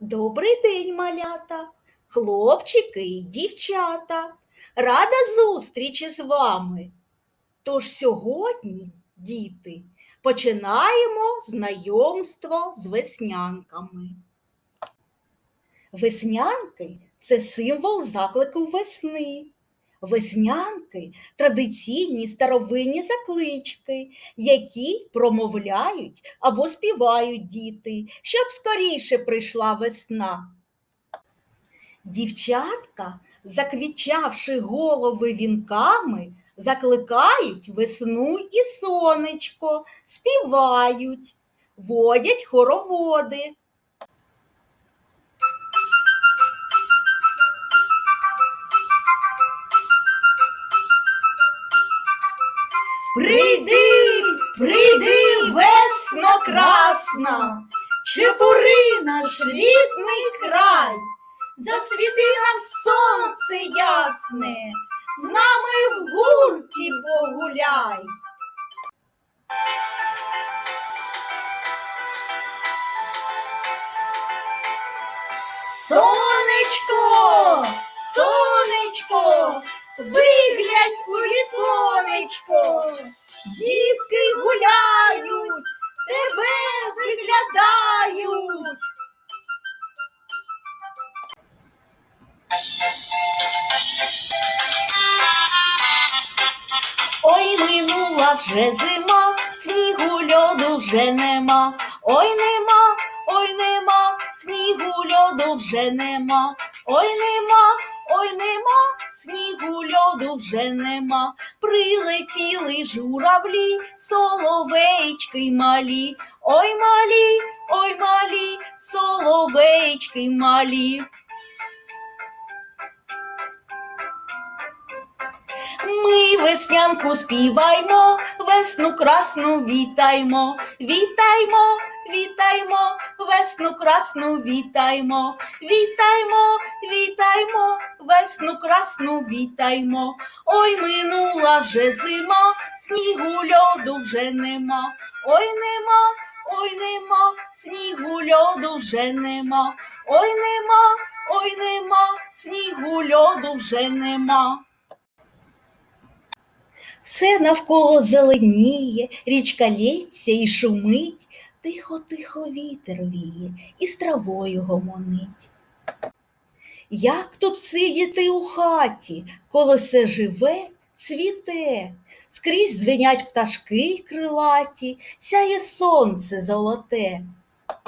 Добрий день, малята, хлопчики і дівчата. Рада зустрічі з вами. Тож сьогодні, діти, починаємо знайомство з веснянками. Веснянки це символ заклику весни. Веснянки традиційні старовинні заклички, які промовляють або співають діти, щоб скоріше прийшла весна. Дівчатка, заквічавши голови вінками, закликають весну і сонечко, співають, водять хороводи. Прийди, прийди, весно красна, Чепури наш рідний край, засвіти нам сонце ясне, з нами в гурті погуляй. Сонечко, сонечко, виглянь у віконечко, дітки гуляють, тебе виглядають. Ой, минула вже зима, снігу льоду вже нема. Ой, нема, ой, нема, снігу льоду вже нема. Ой, нема, ой, нема, снігу льоду вже нема. Прилетіли журавлі, соловейчки малі. Ой, малі, ой, малі, соловейчки малі. Ми веснянку співаймо, весну красну вітаймо, вітаймо, вітаймо, весну красну вітаймо, вітаймо, вітаймо, весну красну вітаймо. Ой, минула вже зима, снігу льоду вже нема. Ой, нема, ой, нема, снігу льоду вже нема. Ой, нема, ой, нема, снігу льоду вже нема. Все навколо зеленіє, річка лється і шумить, тихо-тихо вітер віє і з травою гомонить. Як тут сидіти у хаті, коли все живе, цвіте, скрізь дзвенять пташки крилаті, сяє сонце золоте.